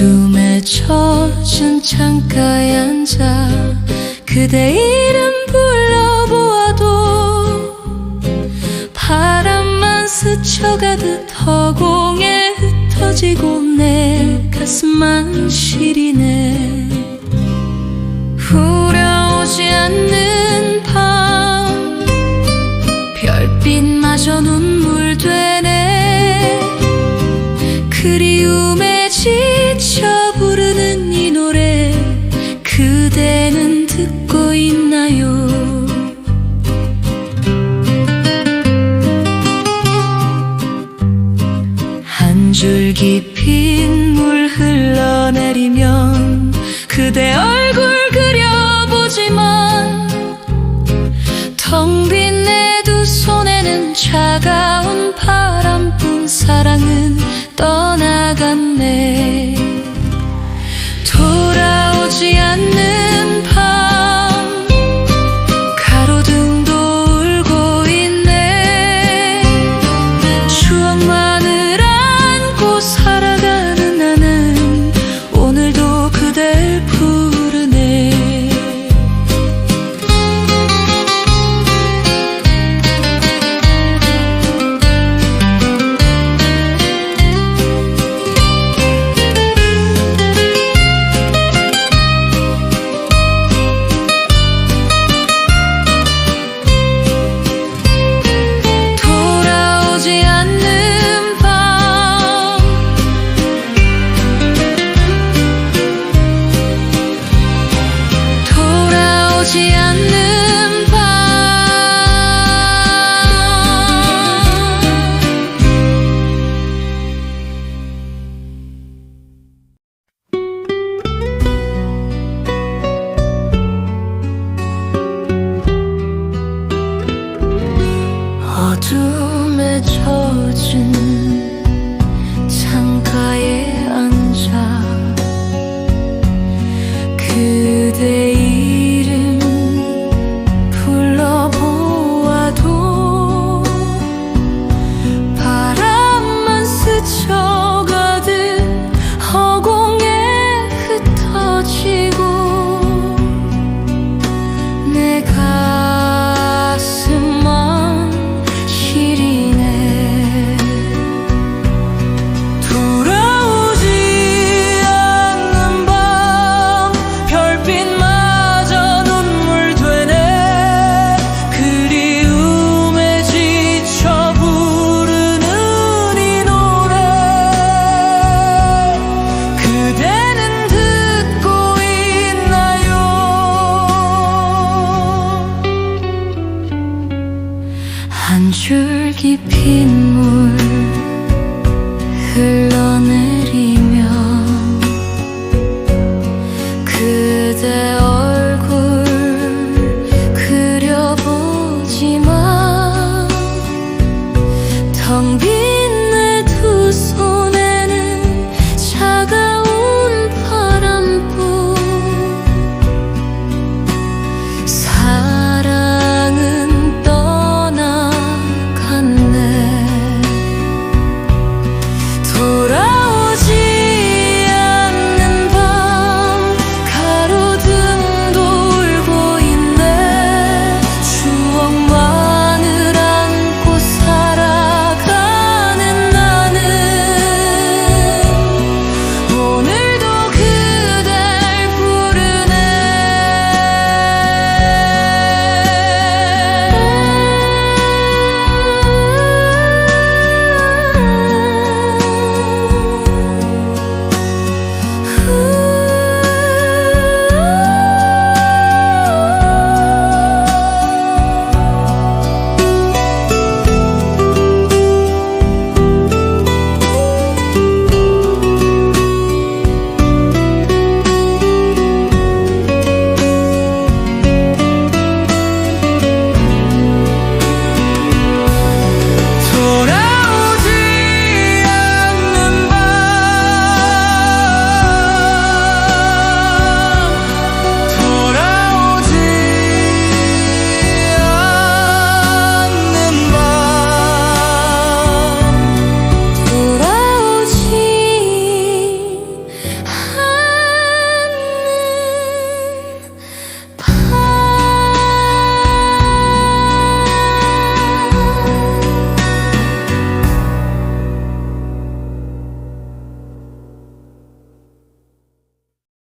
어둠에 젖은 창가에 앉아 그대 이름 불러보아도 바람만 스쳐가듯 허공에 흩어지고 내 가슴만 시리네. 한 줄기 핏물 흘러내리면 그대 얼굴 그려보지만 텅 빈 내 두 손에는 차가운 바람뿐 사랑은 떠나갔네 빗물 흘러내리면 그대 얼굴 그려보지만